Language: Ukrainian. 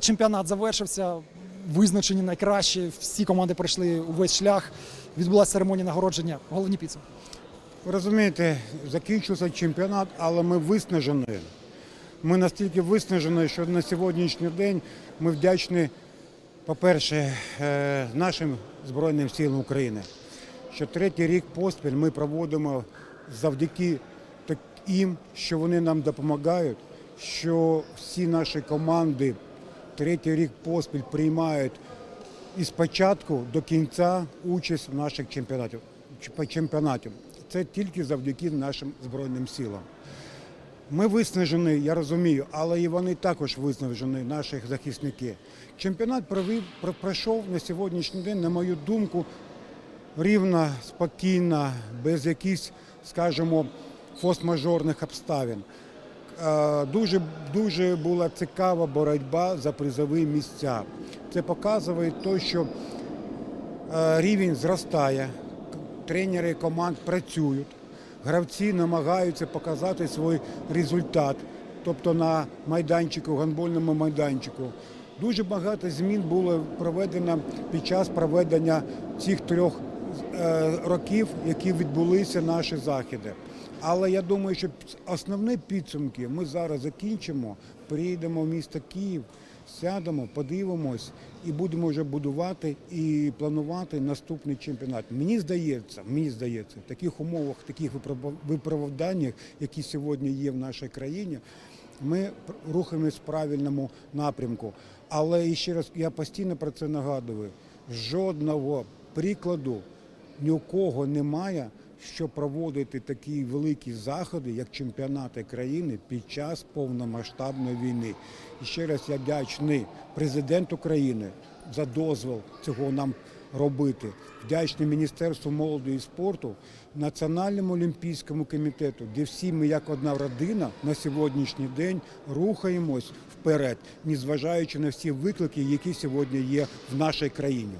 Чемпіонат завершився. Визначені найкращі. Всі команди пройшли увесь шлях. Відбулася церемонія нагородження. Головні підсумки. Ви розумієте, закінчився чемпіонат, але ми виснажені. Ми настільки виснажені, що на сьогоднішній день ми вдячні, по-перше, е, нашим Збройним силам України, що третій рік поспіль ми проводимо завдяки їм, що вони нам допомагають, що всі наші команди третій рік поспіль приймають і спочатку до кінця участь в наших чемпіонатів чемпіонатів. Це тільки завдяки нашим збройним силам. Ми виснажені, я розумію, але і вони також виснажені, наші захисники. Чемпіонат провів, про- пройшов на сьогоднішній день, на мою думку, рівно, спокійно, без якихось, скажімо, форс-мажорних обставин. Е, Дуже, дуже була цікава боротьба за призові місця. Це показує те, що е, рівень зростає, тренери команд працюють, гравці намагаються показати свій результат, тобто на майданчику, гандбольному майданчику. Дуже багато змін було проведено під час проведення цих трьох е, років, які відбулися наші заходи. Але я думаю, що основні підсумки ми зараз закінчимо, приїдемо в місто Київ, сядемо, подивимось і будемо вже будувати і планувати наступний чемпіонат. Мені здається, мені здається, в таких умовах, таких виправданнях, які сьогодні є в нашій країні, ми рухаємось в правильному напрямку. Але ще раз я постійно про це нагадую: жодного прикладу ні у кого немає, що проводити такі великі заходи, як чемпіонати країни під час повномасштабної війни. І ще раз я вдячний президент України за дозвіл цього нам робити. Вдячний Міністерству молоді і спорту, Національному олімпійському комітету, де всі ми як одна родина на сьогоднішній день рухаємось вперед, незважаючи на всі виклики, які сьогодні є в нашій країні.